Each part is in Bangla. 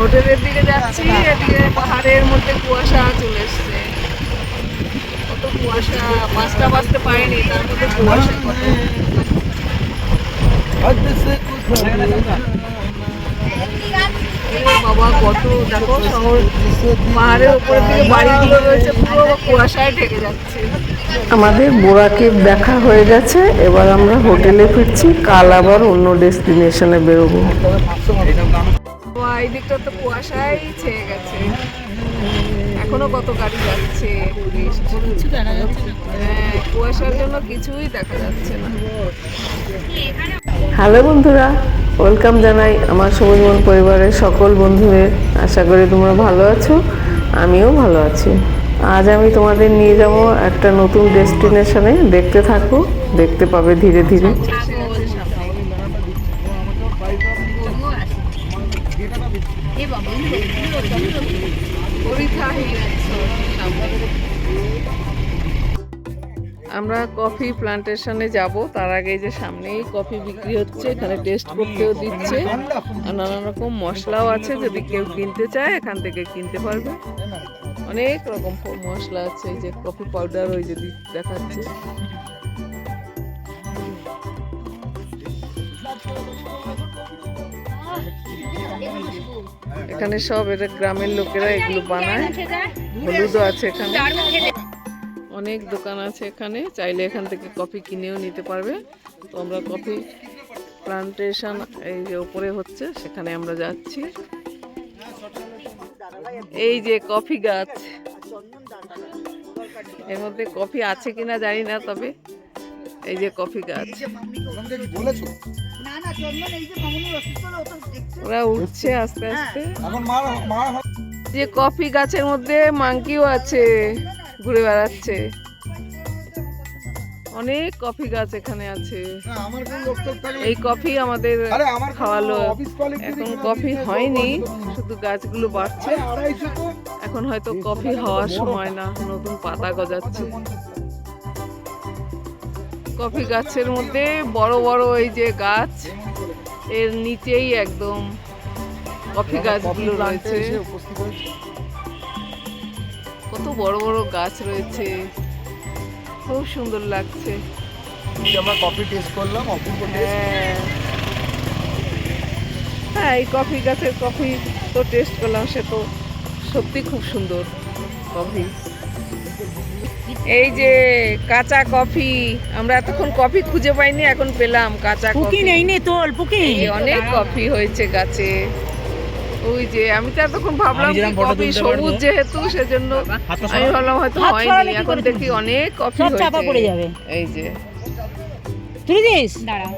হোটেলের দিকে যাচ্ছি এদিকে পাহাড়ের মধ্যে কুয়াশা চলে এসছে। কত কুয়াশা পাঁচটা বাজতে পারেনি তার মধ্যে কুয়াশা কত বাবা কত দেখো শহর পাহাড়ের উপরের দিকে বাড়িগুলো রয়েছে পুরো কুয়াশায় ঢেকে যাচ্ছে। আমাদের বোরাকে দেখা হয়ে গেছে এবার আমরা হোটেলে ফিরছি কাল আবার অন্য ডেস্টিনেশনে বেরোবো। এই দিকটা তো কুয়াশায় ছেয়ে গেছে। এখনও কত গাড়ি যাচ্ছে হ্যাঁ কুয়াশার জন্য কিছুই দেখা যাচ্ছে না। হ্যালো বন্ধুরা ওয়েলকাম জানাই আমার সবুজ মন পরিবারের সকল বন্ধুদের। আশা করি তোমরা ভালো আছো আমিও ভালো আছি। আজ আমি তোমাদের নিয়ে যাব একটা নতুন ডেস্টিনেশনে। দেখতে থাকো দেখতে পাবে ধীরে ধীরে। আমরা কফি প্লান্টেশনে যাব। তার আগে যে সামনেই কফি বিক্রি হচ্ছে, এখানে টেস্ট করতেও দিচ্ছে। আর নানা রকম মশলাও আছে, যদি কেউ কিনতে চায়, এখান থেকে কিনতে পারবে। অনেক রকম মশলা আছে যে কফি পাউডার ওই যে দি- দেখাচ্ছে। এখানে সব এটা গ্রামের লোকেরা এগুলো বানায়। হলুদও আছে এখানে। অনেক দোকান আছে এখানে চাইলে এখান থেকে কফি কিনেও নিতে পারবে। তো আমরা কফি প্লান্টেশন এই যে ওপরে হচ্ছে সেখানে আমরা যাচ্ছি। এই যে কফি গাছ। এর মধ্যে কফি আছে কিনা জানি না তবে এই যে কফি গাছ। ওরা উঠছে আস্তে আস্তে। যে কফি গাছের মধ্যে মাংকিও আছে। ঘুরে বেড়াচ্ছে। অনেক কফি গাছ এখানে আছে। এই কফি আমাদের খাওয়ালো। এখন কফি হয়নি শুধু গাছগুলো বাড়ছে। এখন হয়তো কফি হওয়ার সময় না নতুন পাতা গজাচ্ছে। কফি গাছের মধ্যে বড় বড় এই যে গাছ এর নিচেই একদম কফি গাছগুলো রয়েছে। কত বড় বড় গাছ রয়েছে। খুব সুন্দর লাগছে। আমরা কফি টেস্ট করলাম অপূর্ব হ্যাঁ। হ্যাঁ এই কফি গাছের কফি তো টেস্ট করলাম সে তো সত্যি খুব সুন্দর কফি এই যে কাঁচা কফি আমরা এতক্ষণ কফি খুঁজে পাইনি এখন পেলাম কাঁচা কফি নেই নে তোল পুকি। এই অনেক কফি হয়েছে গাছে। ওই যে আমি তো এতক্ষণ ভাবলাম কফি সবুজ যেহেতু সেজন্য আমি ভাবলাম হয়তো হয়নি এখন দেখি অনেক কফি চাপা হয়েছে। পড়ে যাবে। এই যে। তুলে দিস? দাঁড়াও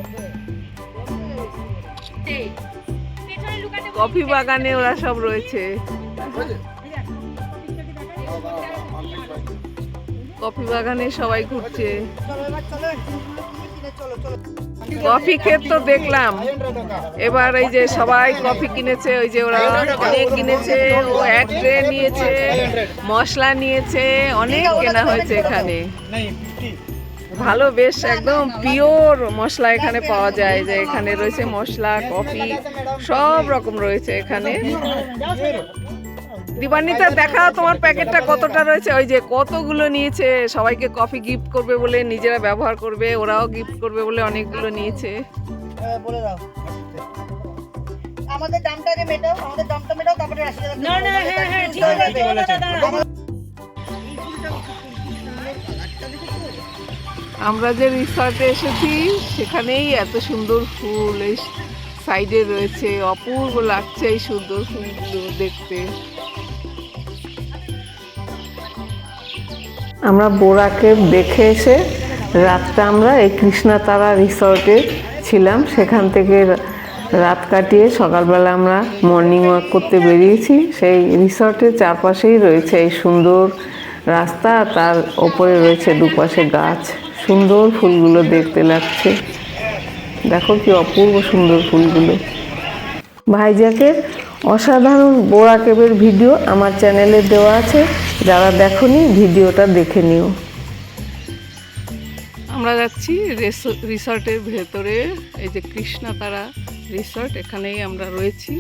কফি বাগানে ওরা সব রয়েছে। কফি বাগানে সবাই ঘুরছে। কফি ক্ষেত তো দেখলাম। এবার এই যে সবাই কফি কিনেছে, ওই যে ওরা অনেক কিনেছে, ও এক ট্রে নিয়েছে, মশলা নিয়েছে, অনেক কেনা হয়েছে এখানে। ভালো বেশ, একদম পিওর মশলা এখানে পাওয়া যায়, যে এখানে রয়েছে মশলা, কফি, সব রকম রয়েছে এখানে। দিবানিতা দেখাও তোমার প্যাকেটটা কতটা রয়েছে? ওই যে কতগুলো নিয়েছে? সবাইকে কফি গিফট করবে বলে নিজেরা ব্যবহার করবে ওরাও গিফট করবে বলে অনেকগুলো নিয়েছে। বলে দাও। আমাদের দামটা আগে মেটাও আমাদের দামটা মেটাও তারপরে না না হ্যাঁ হ্যাঁ ঠিক আছে ঠিক আছে আমরা যে রিসর্টে এসেছি সেখানেই এত সুন্দর ফুল এই সাইডে রয়েছে অপূর্ব লাগছে এই সুন্দর ফুলগুলো দেখতে। আমরা বোরাকে দেখে এসে রাতটা আমরা এই কৃষ্ণাতারা রিসর্টে ছিলাম। সেখান থেকে রাত কাটিয়ে সকালবেলা আমরা মর্নিং ওয়াক করতে বেরিয়েছি। সেই রিসর্টের চারপাশেই রয়েছে এই সুন্দর রাস্তা। তার ওপরে রয়েছে দুপাশে গাছ। সুন্দর ফুলগুলো দেখতে লাগছে। দেখো কি অপূর্ব সুন্দর ফুলগুলো। ভাইজাকের অসাধারণ বোরা কেবের ভিডিও আমার চ্যানেলে দেওয়া আছে। যারা দেখনি ভিডিওটা দেখে নিও। আমরা যাচ্ছি রিসর্টের ভেতরে এই যে কৃষ্ণা তারা রিসর্ট এখানেই আমরা রয়েছি।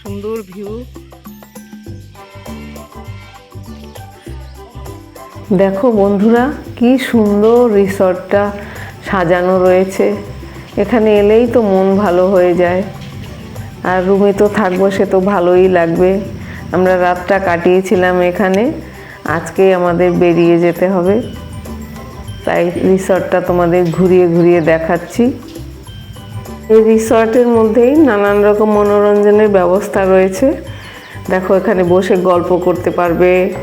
সুন্দর ভিউ। দেখো বন্ধুরা কি সুন্দর রিসর্টটা সাজানো রয়েছে। এখানে এলেই তো মন ভালো হয়ে যায়। আর রুমে তো থাকব, সে তো ভালোই লাগবে। আমরা রাতটা কাটিয়েছিলাম এখানে, আজকে আমাদের বেরিয়ে যেতে হবে। তাই রিসর্টটা তোমাদের ঘুরিয়ে ঘুরিয়ে দেখাচ্ছি। এই রিসর্টের মধ্যেই নানান রকম মনোরঞ্জনের ব্যবস্থা রয়েছে। দেখো, এখানে বসে গল্প করতে পারবে।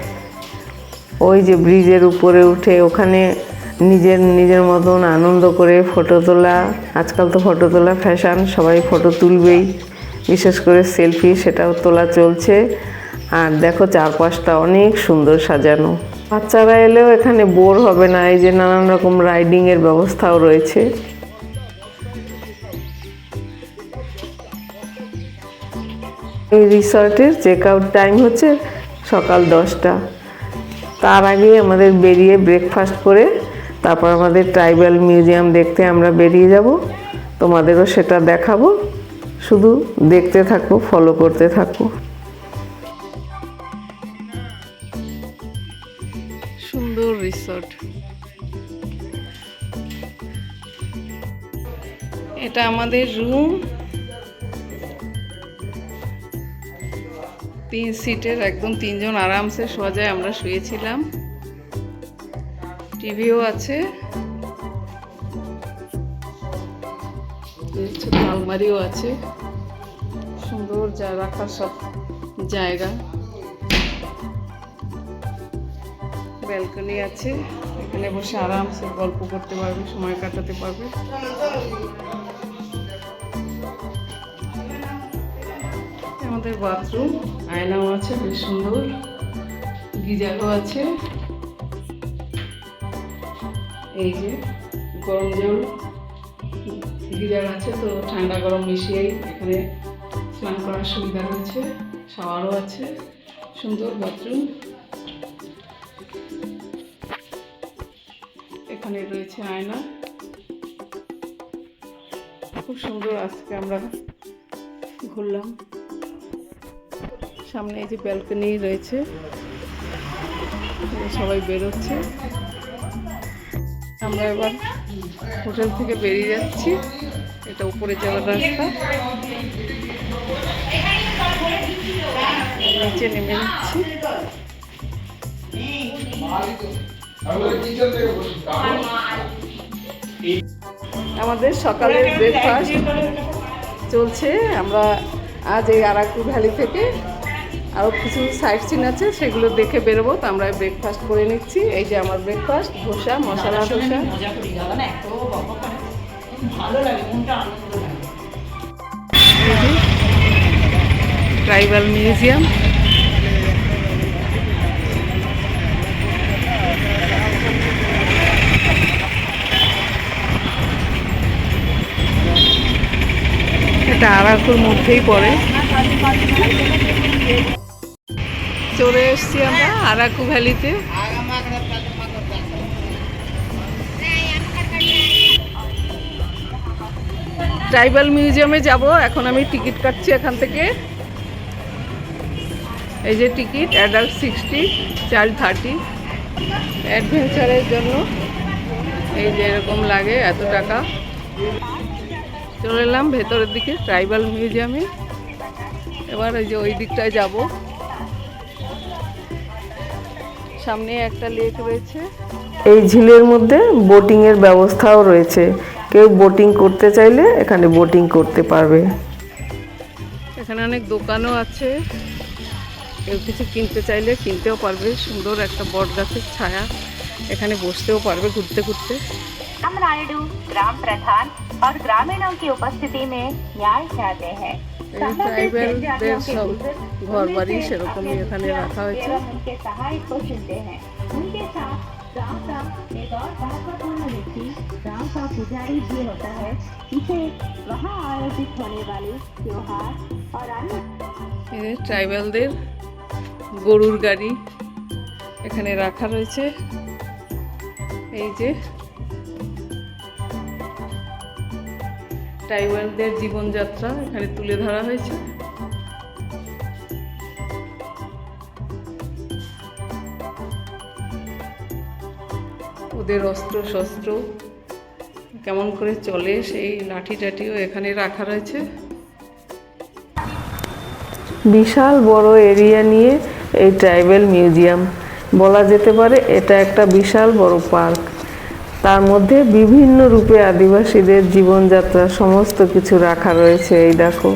ওই যে ব্রিজের উপরে উঠে ওখানে নিজের নিজের মতন আনন্দ করে ফটো তোলা। আজকাল তো ফটো তোলা ফ্যাশন সবাই ফটো তুলবেই। বিশেষ করে সেলফি, সেটাও তোলা চলছে। আর দেখো চারপাশটা অনেক সুন্দর সাজানো। বাচ্চারা এলেও এখানে বোর হবে না, এই যে নানান রকম রাইডিংয়ের ব্যবস্থাও রয়েছে। এই রিসর্টের চেক আউট টাইম হচ্ছে সকাল দশটা। তার আগে আমাদের বেরিয়ে ব্রেকফাস্ট করে তারপর আমাদের ট্রাইবাল মিউজিয়াম দেখতে আমরা বেরিয়ে যাব। তোমাদেরও সেটা দেখাবো। শুধু দেখতে থাকো ফলো করতে থাকো। সুন্দর রিসর্ট এটা আমাদের রুম তিন সিটের একদম তিনজন আরামসে যায় আমরা শুয়েছিলাম। টিভিও আছে। ছোট আলমারিও আছে। সুন্দর যা রাখার সব জায়গা। ব্যালকনি আছে। এখানে বসে আরামসে গল্প করতে পারবে, সময় কাটাতে পারবে। আমাদের বাথরুম, আয়নাও আছে, বেশ সুন্দর। গিজারও আছে। এই যে গরম জল। গিজার আছে, তো ঠান্ডা গরম মিশিয়েই এখানে স্নান করার সুবিধা রয়েছে শাওয়ারও আছে, সুন্দর বাথরুম। এখানে রয়েছে আয়না। খুব সুন্দর আজকে আমরা ঘুরলাম। সামনে এই যে ব্যালকনি রয়েছে সবাই বেরোচ্ছে। আমরা এবার হোটেল থেকে বেরিয়ে যাচ্ছি। এটা উপরে যাওয়ার রাস্তা। নিচে নেমে যাচ্ছি। আমাদের সকালের ব্রেকফাস্ট চলছে। আমরা আজ এই আরাকু ভ্যালি থেকে আরও কিছু সাইট সিন আছে সেগুলো দেখে বেরোবো। তো আমরা ব্রেকফাস্ট করে নিচ্ছি। এই যে আমার breakfast dosa masala dosa. Tribal museum. এটা আরাকুর মধ্যেই পড়ে। চলে এসছি আমরা আরাকু ভ্যালিতে। ট্রাইবাল মিউজিয়ামে যাব। এখন আমি টিকিট কাটছি এখান থেকে। এই যে ticket, adult sixty, child thirty. অ্যাডভেঞ্চারের জন্য। এই যে এরকম লাগে, এত টাকা। চলে এলাম ভেতরের দিকে, ট্রাইবাল মিউজিয়ামে। এবার ওই যে ওই দিকটায় যাব। সামনে একটা লেক রয়েছে। এই ঝিলের মধ্যে বোটিংয়ের ব্যবস্থাও রয়েছে। কেউ বোটিং করতে চাইলে এখানে বোটিং করতে পারবে এখানে অনেক দোকানও আছে কেউ কিছু কিনতে চাইলে কিনতেও পারবে সুন্দর একটা বট গাছের ছায়া এখানে বসতেও পারবে ঘুরতে ঘুরতে राम नायडू ग्राम प्रधान और ग्रामीणों की उपस्थिति में न्याय चाहते हैं এই ট্রাইবেলদের সব ঘর বাড়ি সেরকমই এখানে রাখা হয়েছে एवं उनके सहायक को चुनते हैं उनके साथ गांव का एक और महत्वपूर्ण व्यक्ति गांव का पुजारी भी होता है इसे वहाँ आयोजित होने वाले त्योहार और अन्य এই যে ট্রাইবেলদের গরুর গাড়ি এখানে রাখা রয়েছে এই যে ট্রাইবেলদের জীবনযাত্রা এখানে তুলে ধরা হয়েছে ওদের অস্ত্র শস্ত্র কেমন করে চলে সেই লাঠি টাঠিও এখানে রাখা রয়েছে। বিশাল বড় এরিয়া নিয়ে এই ট্রাইবেল মিউজিয়াম। বলা যেতে পারে এটা একটা বিশাল বড় পার্ক। তার মধ্যে বিভিন্ন রূপে আদিবাসীদের জীবনযাত্রা সমস্ত কিছু রাখা রয়েছে, এই দেখো।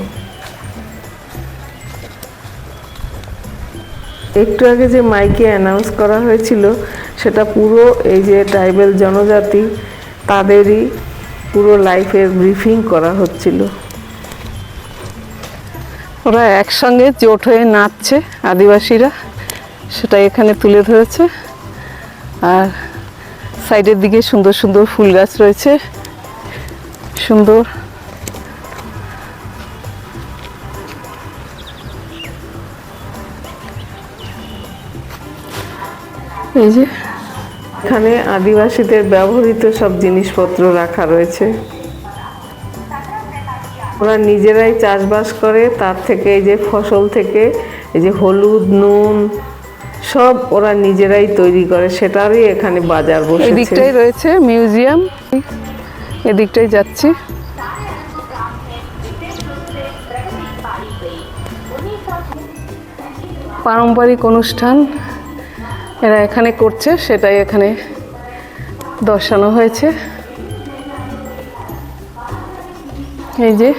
একটু আগে যে মাইকে অ্যানাউন্স করা হয়েছিল সেটা পুরো এই যে ট্রাইবেল জনজাতি, তাদেরই পুরো লাইফের ব্রিফিং করা হচ্ছিল। ওরা একসঙ্গে জোট হয়ে নাচছে আদিবাসীরা, সেটা এখানে তুলে ধরেছে। আর সাইডের দিকে সুন্দর সুন্দর ফুল গাছ রয়েছে। সুন্দর এই যে, এখানে আদিবাসীদের ব্যবহৃত সব জিনিসপত্র রাখা রয়েছে। ওরা নিজেরাই চাষবাস করে, তার থেকে এই যে ফসল থেকে এই যে হলুদ, নুন, সব ওরা নিজেরাই তৈরি করে, সেটারই এখানে বাজার বসেছে। এদিকটাই রয়েছে মিউজিয়াম, এদিকটাই যাচ্ছি। পারম্পরিক অনুষ্ঠান এরা এখানে করছে, সেটাই এখানে দর্শানো হয়েছে। এই যে,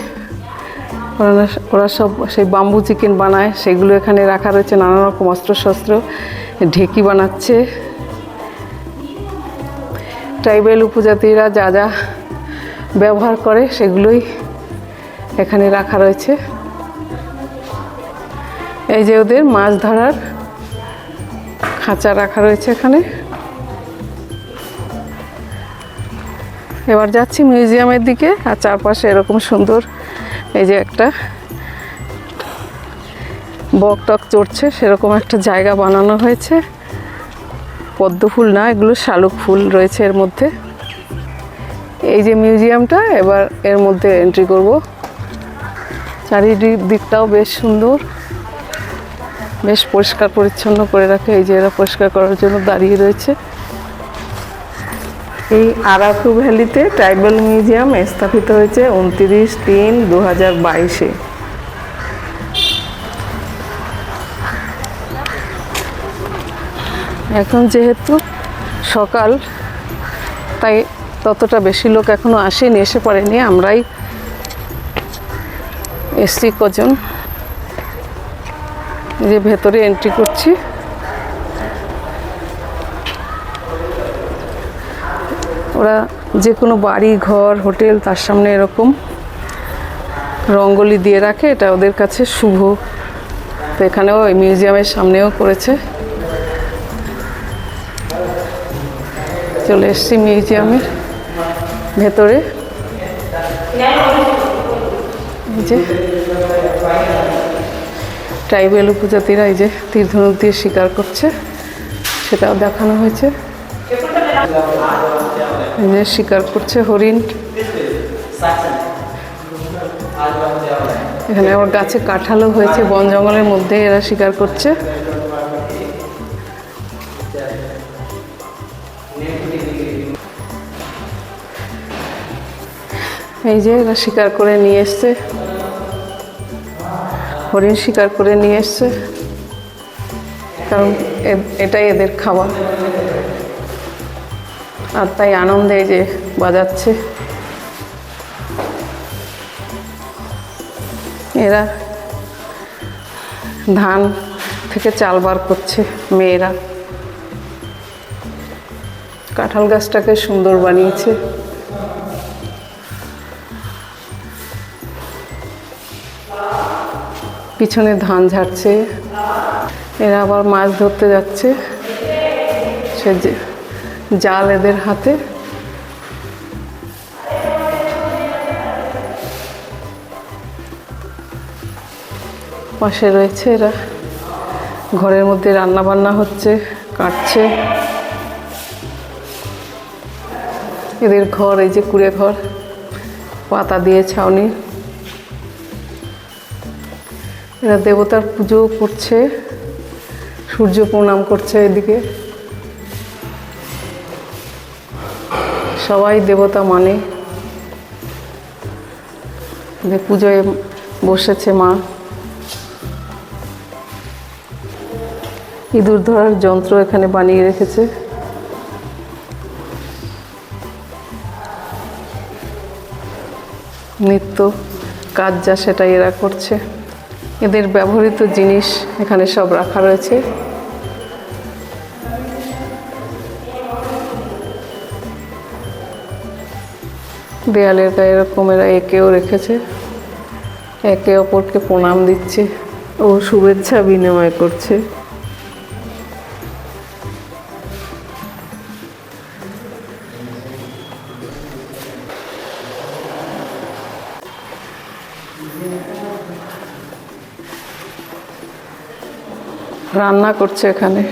ওরা ওরা সব সেই বাম্বু চিকেন বানায়, সেগুলো এখানে রাখা রয়েছে, নানা রকম অস্ত্রশস্ত্র, ঢেকি বানাচ্ছে। ট্রাইবেল উপজাতিরা যা যা ব্যবহার করে, সেগুলোই এখানে রাখা রয়েছে। এই যে ওদের মাছ ধরার খাঁচা রাখা রয়েছে এখানে। এবার যাচ্ছি মিউজিয়ামের দিকে, আর চারপাশে এরকম সুন্দর এই যে একটা বক টক চড়ছে, সেরকম একটা জায়গা বানানো হয়েছে। পদ্ম ফুল না, এগুলো শালুক ফুল রয়েছে এর মধ্যে। এই যে মিউজিয়ামটা, এবার এর মধ্যে এন্ট্রি করব। চারিদিক দিকটাও বেশ সুন্দর। বেশ পরিষ্কার পরিচ্ছন্ন করে রাখে। এই যে এরা পরিষ্কার করার জন্য দাঁড়িয়ে রয়েছে। এই আরাকু ভ্যালিতে ট্রাইবাল মিউজিয়াম স্থাপিত হয়েছে উনত্রিশ তিন দু হাজার বাইশে। এখন যেহেতু সকাল, তাই ততটা বেশি লোক এখনও আসেনি, এসে পড়েনি। আমরাই এসছি কজন যে ভেতরে এন্ট্রি করছি। ওরা যে কোনো বাড়ি, ঘর, হোটেল, তার সামনে এরকম রঙ্গোলি দিয়ে রাখে, এটা ওদের কাছে শুভ। তো এখানেও ওই মিউজিয়ামের সামনেও করেছে। চলে এসছি মিউজিয়ামের ভেতরে। যে ট্রাইবেল উপজাতিরা এই যে তীর ধনুক দিয়ে শিকার করছে, সেটাও দেখানো হয়েছে। এই যে শিকার করছে হরিণ। এখানে আবার গাছে কাঁঠালও হয়েছে, বন জঙ্গলের মধ্যে এরা শিকার করছে। এই যে এরা শিকার করে নিয়ে এসছে। হরিণ শিকার করে নিয়ে এসছে। কারণ এটাই এদের খাবার আর তাই আনন্দে যে বাজাচ্ছে। এরা ধান থেকে চাল বার করছে, মেয়েরা। কাঁঠাল গাছটাকে সুন্দর বানিয়েছে। পিছনে ধান ঝাড়ছে। এরা আবার মাছ ধরতে যাচ্ছে। সে জাল এদের হাতে। পাশে রয়েছে এরা। ঘরের মধ্যে রান্না বান্না হচ্ছে, কাটছে। এদের ঘর, এই যে কুড়ে ঘর, পাতা দিয়ে ছাউনি। এরা দেবতার পুজো করছে, সূর্য প্রণাম করছে এদিকে। সবাই দেবতা মানে। পুজোয় বসেছে মা। ইঁদুর ধরার যন্ত্র এখানে বানিয়ে রেখেছে। নিত্য কাজ যা সেটাই এরা করছে। এদের ব্যবহৃত জিনিস এখানে সব রাখা রয়েছে। দেয়ালের গায়ে এরকম এরা একেও রেখেছে। একে অপরকে প্রণাম দিচ্ছে ও শুভেচ্ছা বিনিময় করছে। রান্না করছে এখানে।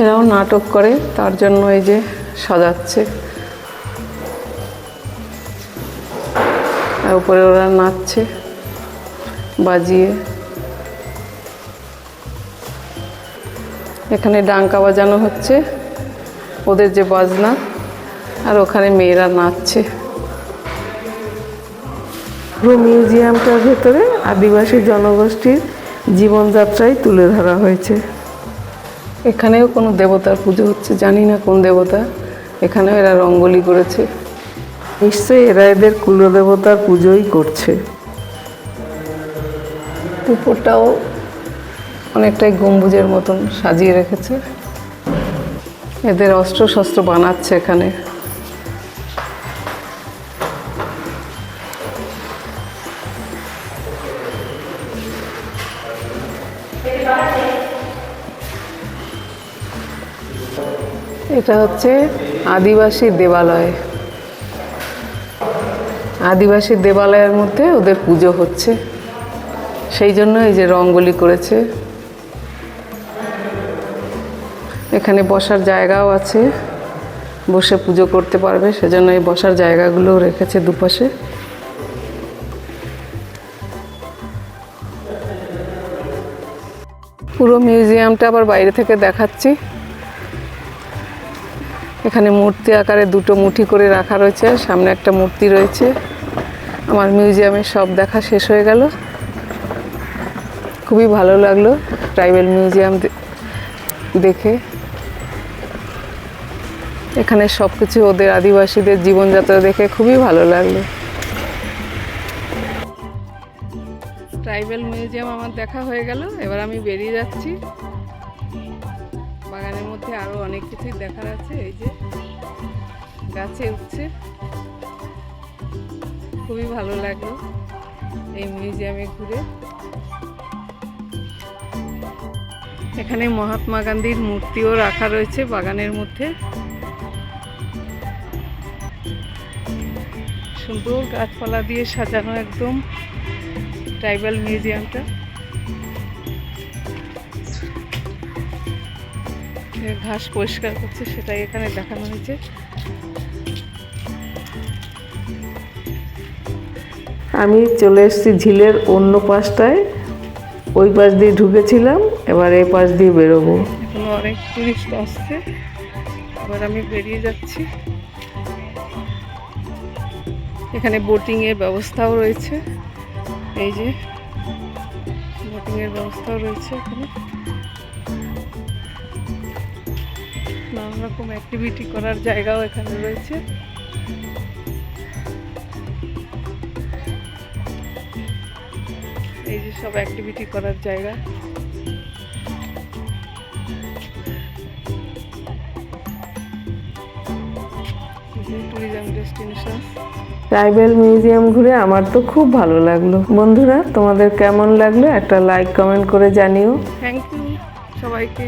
এরাও নাটক করে, তার জন্য এই যে সাজাচ্ছে। আর উপরে ওরা নাচছে, বাজিয়ে। এখানে ডাঙ্কা বাজানো হচ্ছে, ওদের যে বাজনা, আর ওখানে মেয়েরা নাচছে। পুরো মিউজিয়ামটার ভেতরে আদিবাসী জনগোষ্ঠীর জীবনযাত্রাই তুলে ধরা হয়েছে। এখানেও কোনো দেবতার পুজো হচ্ছে জানি না কোন দেবতা। এখানেও এরা রঙ্গোলি করেছে। নিশ্চয়ই এরা এদের কুলদেবতার পুজোই করছে। উপরটাও অনেকটাই গম্বুজের মতন সাজিয়ে রেখেছে। এদের অস্ত্র শস্ত্র বানাচ্ছে এখানে। এটা হচ্ছে আদিবাসী দেবালয়। আদিবাসী দেবালয়ের মধ্যে ওদের পুজো হচ্ছে। সেই জন্য এই যে রঙ্গোলি করেছে। এখানে বসার জায়গাও আছে। বসে পুজো করতে পারবে, সেজন্য এই বসার জায়গাগুলোও রেখেছে দুপাশে। পুরো মিউজিয়ামটা আবার বাইরে থেকে দেখাচ্ছি। এখানে মূর্তি আকারে দুটো মুঠি করে রাখা রয়েছে সামনে একটা মূর্তি রয়েছে। আমার মিউজিয়ামে সব দেখা শেষ হয়ে গেল। খুবই ভালো লাগল ট্রাইবেল মিউজিয়াম দেখে। এখানে সব কিছু ওদের আদিবাসীদের জীবনযাত্রা দেখে খুবই ভালো লাগল। ট্রাইবেল মিউজিয়াম আমার দেখা হয়ে গেল, এবার আমি বেরিয়ে যাচ্ছি। মধ্যে আরও অনেক কিছুই দেখার আছে, এই যে গাছে উঠছে। খুবই ভালো লাগল এই মিউজিয়ামে ঘুরে। এখানে মহাত্মা গান্ধীর মূর্তিও রাখা রয়েছে বাগানের মধ্যে। সুন্দর গাছপালা দিয়ে সাজানো একদম ট্রাইবাল মিউজিয়ামটা। ঘাস পরিষ্কার করছে সেটাই এখানে দেখানো হয়েছে। আমি চলে এসেছি ঝিলের অন্য পাশটায়। ওই পাশ দিয়ে ঢুকেছিলাম এবার এই পাশ দিয়ে বেরোবো। এখনও অনেক টুরিস্ট আসছে এবার আমি বেরিয়ে যাচ্ছি। এখানে বোটিংয়ের ব্যবস্থাও রয়েছে। এই যে বোটিংয়ের ব্যবস্থাও রয়েছে এখানে। নানা রকম অ্যাক্টিভিটি করার জায়গাও এখানে রয়েছে। এই যে সব অ্যাক্টিভিটি করার জায়গা। ট্যুরিজম ডেস্টিনেশন ট্রাইবেল মিউজিয়াম ঘুরে আমার তো খুব ভালো লাগল। বন্ধুরা তোমাদের কেমন লাগল? একটা লাইক কমেন্ট করে জানিও। থ্যাংক ইউ সবাইকে।